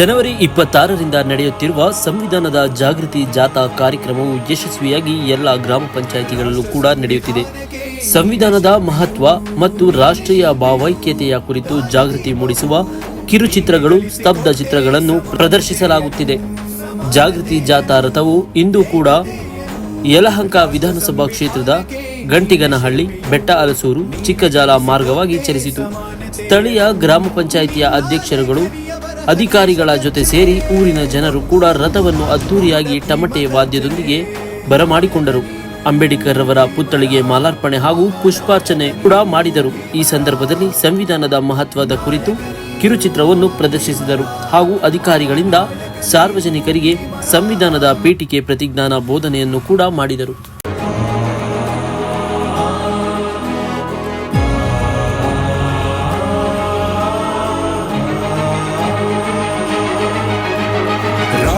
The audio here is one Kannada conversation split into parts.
ಜನವರಿ ಇಪ್ಪತ್ತಾರರಿಂದ ನಡೆಯುತ್ತಿರುವ ಸಂವಿಧಾನದ ಜಾಗೃತಿ ಜಾಥಾ ಕಾರ್ಯಕ್ರಮವು ಯಶಸ್ವಿಯಾಗಿ ಎಲ್ಲ ಗ್ರಾಮ ಪಂಚಾಯಿತಿಗಳಲ್ಲೂ ಕೂಡ ನಡೆಯುತ್ತಿದೆ. ಸಂವಿಧಾನದ ಮಹತ್ವ ಮತ್ತು ರಾಷ್ಟ್ರೀಯ ಭಾವೈಕ್ಯತೆಯ ಕುರಿತು ಜಾಗೃತಿ ಮೂಡಿಸುವ ಕಿರುಚಿತ್ರಗಳು, ಸ್ತಬ್ಧ ಚಿತ್ರಗಳನ್ನು ಪ್ರದರ್ಶಿಸಲಾಗುತ್ತಿದೆ. ಜಾಗೃತಿ ಜಾಥಾ ರಥವು ಇಂದು ಕೂಡ ಯಲಹಂಕ ವಿಧಾನಸಭಾ ಕ್ಷೇತ್ರದ ಗಂಟಿಗನಹಳ್ಳಿ ಬೆಟ್ಟ ಅಲಸೂರು ಚಿಕ್ಕಜಾಲ ಮಾರ್ಗವಾಗಿ ಚಲಿಸಿತು. ಸ್ಥಳೀಯ ಗ್ರಾಮ ಪಂಚಾಯಿತಿಯ ಅಧ್ಯಕ್ಷರುಗಳು ಅಧಿಕಾರಿಗಳ ಜೊತೆ ಸೇರಿ ಊರಿನ ಜನರು ಕೂಡ ರಥವನ್ನು ಅದ್ದೂರಿಯಾಗಿ ಟಮಟೆ ವಾದ್ಯದೊಂದಿಗೆ ಬರಮಾಡಿಕೊಂಡರು. ಅಂಬೇಡ್ಕರ್ ಅವರ ಪುತ್ಥಳಿಗೆ ಮಾಲಾರ್ಪಣೆ ಹಾಗೂ ಪುಷ್ಪಾರ್ಚನೆ ಕೂಡ ಮಾಡಿದರು. ಈ ಸಂದರ್ಭದಲ್ಲಿ ಸಂವಿಧಾನದ ಮಹತ್ವದ ಕುರಿತು ಕಿರುಚಿತ್ರವನ್ನು ಪ್ರದರ್ಶಿಸಿದರು ಹಾಗೂ ಅಧಿಕಾರಿಗಳಿಂದ ಸಾರ್ವಜನಿಕರಿಗೆ ಸಂವಿಧಾನದ ಪೀಠಿಕೆ ಪ್ರತಿಜ್ಞಾನ ಬೋಧನೆಯನ್ನು ಕೂಡ ಮಾಡಿದರು.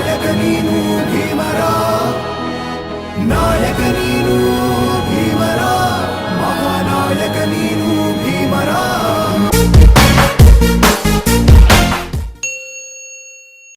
నాయక నీను భీమరా. నాయక నీ